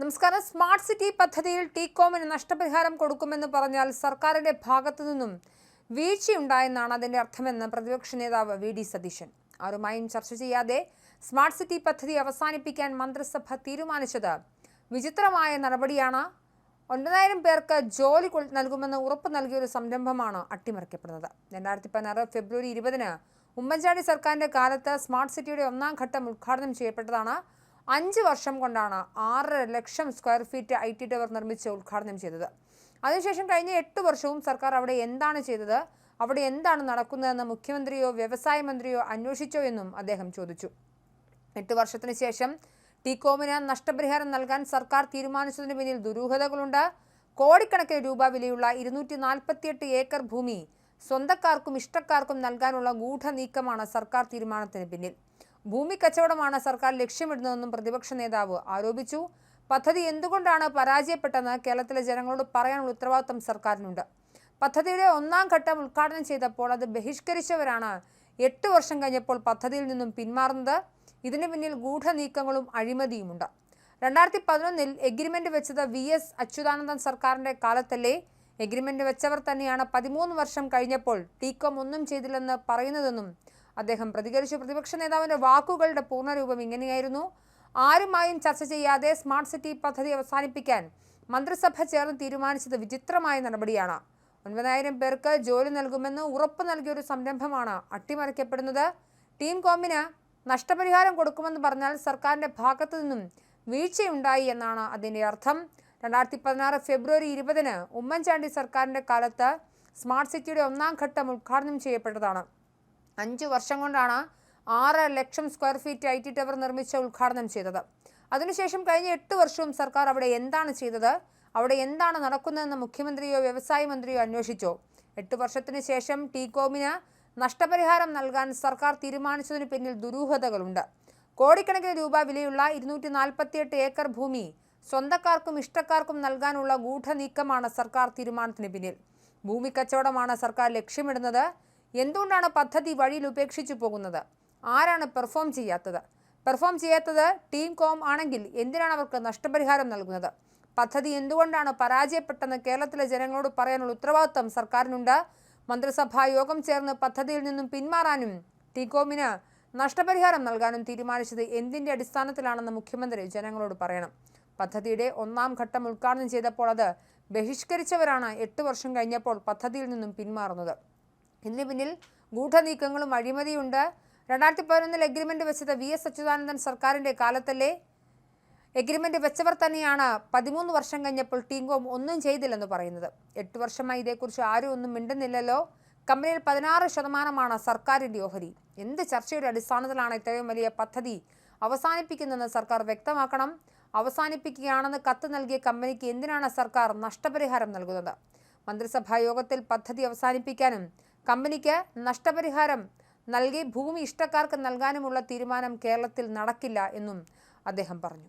നമസ്കാരം. Smart city പദ്ധതിയിൽ ടീകോമിന് നഷ്ടപരിഹാരം കൊടുക്കുമെന്ന് പറഞ്ഞാൽ സർക്കാരിന്റെ ഭാഗത്തു നിന്നും വീഴ്ചയുണ്ടായെന്നാണ് അതിന്റെ അർത്ഥമെന്ന് പ്രതിപക്ഷ നേതാവ് വി. ഡി. സതീശൻ. ആരുമായും ചർച്ച ചെയ്യാതെ സ്മാർട്ട് സിറ്റി പദ്ധതി അവസാനിപ്പിക്കാൻ മന്ത്രിസഭ തീരുമാനിച്ചത് വിചിത്രമായ നടപടിയാണ്. ഒൻപതിനായിരം പേർക്ക് ജോലി നൽകുമെന്ന് ഉറപ്പ് നൽകിയ ഒരു സംരംഭമാണ് അട്ടിമറിക്കപ്പെടുന്നത്. രണ്ടായിരത്തി പതിനാറ് ഫെബ്രുവരി ഇരുപതിന് ഉമ്മൻചാണ്ടി സർക്കാരിന്റെ കാലത്ത് സ്മാർട്ട് സിറ്റിയുടെ ഒന്നാം ഘട്ടം ഉദ്ഘാടനം ചെയ്യപ്പെട്ടതാണ്. അഞ്ച് വർഷം കൊണ്ടാണ് ആറര lakh square feet I T tower നിർമ്മിച്ച് ഉദ്ഘാടനം ചെയ്തത്. അതിനുശേഷം കഴിഞ്ഞ എട്ട് വർഷവും സർക്കാർ അവിടെ എന്താണ് ചെയ്തത് അവിടെ എന്താണ് നടക്കുന്നതെന്ന് മുഖ്യമന്ത്രിയോ വ്യവസായ മന്ത്രിയോ അന്വേഷിച്ചോ എന്നും അദ്ദേഹം ചോദിച്ചു. എട്ട് വർഷത്തിന് ശേഷം ടീകോമിന് നഷ്ടപരിഹാരം നൽകാൻ സർക്കാർ തീരുമാനിച്ചതിന് പിന്നിൽ ദുരൂഹതകളുണ്ട്. കോടിക്കണക്കിന് രൂപ വിലയുള്ള ഇരുന്നൂറ്റി നാൽപ്പത്തിയെട്ട് ഏക്കർ ഭൂമി സ്വന്തക്കാർക്കും ഇഷ്ടക്കാർക്കും നൽകാനുള്ള ഗൂഢനീക്കമാണ് സർക്കാർ തീരുമാനത്തിന് പിന്നിൽ. ഭൂമി കച്ചവടമാണ് സർക്കാർ ലക്ഷ്യമിടുന്നതെന്നും പ്രതിപക്ഷ നേതാവ് ആരോപിച്ചു. പദ്ധതി എന്തുകൊണ്ടാണ് പരാജയപ്പെട്ടെന്ന് കേരളത്തിലെ ജനങ്ങളോട് പറയാനുള്ള ഉത്തരവാദിത്തം സർക്കാരിനുണ്ട്. പദ്ധതിയുടെ ഒന്നാം ഘട്ടം ഉദ്ഘാടനം ചെയ്തപ്പോൾ അത് ബഹിഷ്കരിച്ചവരാണ് എട്ട് വർഷം കഴിഞ്ഞപ്പോൾ പദ്ധതിയിൽ നിന്നും പിന്മാറുന്നത്. ഇതിന് പിന്നിൽ ഗൂഢനീക്കങ്ങളും അഴിമതിയുമുണ്ട്. രണ്ടായിരത്തി പതിനൊന്നിൽ എഗ്രിമെന്റ് വെച്ചത് വി എസ് അച്യുതാനന്ദൻ സർക്കാരിന്റെ കാലത്തല്ലേ? എഗ്രിമെന്റ് വെച്ചവർ തന്നെയാണ് പതിമൂന്ന് വർഷം കഴിഞ്ഞപ്പോൾ ടീക്കം ഒന്നും ചെയ്തില്ലെന്ന് പറയുന്നതെന്നും അദ്ദേഹം പ്രതികരിച്ചു. പ്രതിപക്ഷ നേതാവിന്റെ വാക്കുകളുടെ പൂർണരൂപം ഇങ്ങനെയായിരുന്നു. ആരുമായും ചർച്ച ചെയ്യാതെ സ്മാർട്ട് സിറ്റി പദ്ധതി അവസാനിപ്പിക്കാൻ മന്ത്രിസഭ ചേർന്ന് തീരുമാനിച്ചത് വിചിത്രമായ നടപടിയാണ്. ഒൻപതിനായിരം പേർക്ക് ജോലി നൽകുമെന്ന് ഉറപ്പ് നൽകിയൊരു സംരംഭമാണ് അട്ടിമറിക്കപ്പെടുന്നത്. ടീം കോമിന് നഷ്ടപരിഹാരം കൊടുക്കുമെന്ന് പറഞ്ഞാൽ സർക്കാരിന്റെ ഭാഗത്തു നിന്നും വീഴ്ചയുണ്ടായി എന്നാണ് അതിന്റെ അർത്ഥം. രണ്ടായിരത്തി പതിനാറ് ഫെബ്രുവരി ഇരുപതിന് ഉമ്മൻചാണ്ടി സർക്കാരിന്റെ കാലത്ത് സ്മാർട്ട് സിറ്റിയുടെ ഒന്നാം ഘട്ടം ഉദ്ഘാടനം ചെയ്യപ്പെട്ടതാണ്. അഞ്ച് വർഷം കൊണ്ടാണ് ആറ് lakh square feet I T tower നിർമ്മിച്ച് ഉദ്ഘാടനം ചെയ്തത്. അതിനുശേഷം കഴിഞ്ഞ എട്ട് വർഷവും സർക്കാർ അവിടെ എന്താണ് ചെയ്തത്? അവിടെ എന്താണ് നടക്കുന്നതെന്ന് മുഖ്യമന്ത്രിയോ വ്യവസായ മന്ത്രിയോ അന്വേഷിച്ചോ. എട്ട് വർഷത്തിന് ശേഷം ടീകോമിന് നഷ്ടപരിഹാരം നൽകാൻ സർക്കാർ തീരുമാനിച്ചതിന് പിന്നിൽ ദുരൂഹതകളുണ്ട്. കോടിക്കണക്കിന് രൂപ വിലയുള്ള ഇരുന്നൂറ്റി നാൽപ്പത്തിയെട്ട് ഏക്കർ ഭൂമി സ്വന്തക്കാർക്കും ഇഷ്ടക്കാർക്കും നൽകാനുള്ള ഗൂഢനീക്കമാണ് സർക്കാർ തീരുമാനത്തിന് പിന്നിൽ. ഭൂമി കച്ചവടമാണ് സർക്കാർ ലക്ഷ്യമിടുന്നത്. എന്തുകൊണ്ടാണ് പദ്ധതി വഴിയിൽ ഉപേക്ഷിച്ചു പോകുന്നത്? ആരാണ് പെർഫോം ചെയ്യാത്തത്? പെർഫോം ചെയ്യാത്തത് ടീം കോം ആണെങ്കിൽ എന്തിനാണ് അവർക്ക് നഷ്ടപരിഹാരം നൽകുന്നത്? പദ്ധതി എന്തുകൊണ്ടാണ് പരാജയപ്പെട്ടെന്ന് കേരളത്തിലെ ജനങ്ങളോട് പറയാനുള്ള ഉത്തരവാദിത്തം സർക്കാരിനുണ്ട്. മന്ത്രിസഭാ യോഗം ചേർന്ന് പദ്ധതിയിൽ നിന്നും പിന്മാറാനും ടീകോമിന് നഷ്ടപരിഹാരം നൽകാനും തീരുമാനിച്ചത് എന്തിന്റെ അടിസ്ഥാനത്തിലാണെന്ന് മുഖ്യമന്ത്രി ജനങ്ങളോട് പറയണം. പദ്ധതിയുടെ ഒന്നാം ഘട്ടം ഉദ്ഘാടനം ചെയ്തപ്പോൾ അത് ബഹിഷ്കരിച്ചവരാണ് എട്ട് വർഷം കഴിഞ്ഞപ്പോൾ പദ്ധതിയിൽ നിന്നും പിന്മാറുന്നത്. ഇതിന് പിന്നിൽ ഗൂഢനീക്കങ്ങളും അഴിമതിയുണ്ട്. രണ്ടായിരത്തി പതിനൊന്നിൽ എഗ്രിമെന്റ് വെച്ചത് വി എസ് അച്യുതാനന്ദൻ സർക്കാരിന്റെ കാലത്തല്ലേ? എഗ്രിമെന്റ് വെച്ചവർ തന്നെയാണ് പതിമൂന്ന് വർഷം കഴിഞ്ഞപ്പോൾ ടീങ്കോം ഒന്നും ചെയ്തില്ലെന്ന് പറയുന്നത്. എട്ട് വർഷമായി ഇതേക്കുറിച്ച് ആരും ഒന്നും മിണ്ടുന്നില്ലല്ലോ. കമ്പനിയിൽ പതിനാറ് ശതമാനമാണ് സർക്കാരിന്റെ ഓഹരി. എന്ത് ചർച്ചയുടെ അടിസ്ഥാനത്തിലാണ് ഇത്രയും വലിയ പദ്ധതി അവസാനിപ്പിക്കുന്നതെന്ന് സർക്കാർ വ്യക്തമാക്കണം. അവസാനിപ്പിക്കുകയാണെന്ന് കത്ത് നൽകിയ കമ്പനിക്ക് എന്തിനാണ് സർക്കാർ നഷ്ടപരിഹാരം നൽകുന്നത്? മന്ത്രിസഭാ യോഗത്തിൽ പദ്ധതി അവസാനിപ്പിക്കാനും കമ്പനിക്ക് നഷ്ടപരിഹാരം നൽകി ഭൂമി ഇഷ്ടക്കാർക്ക് നൽകാനുമുള്ള തീരുമാനം കേരളത്തിൽ നടക്കില്ല എന്നും അദ്ദേഹം പറഞ്ഞു.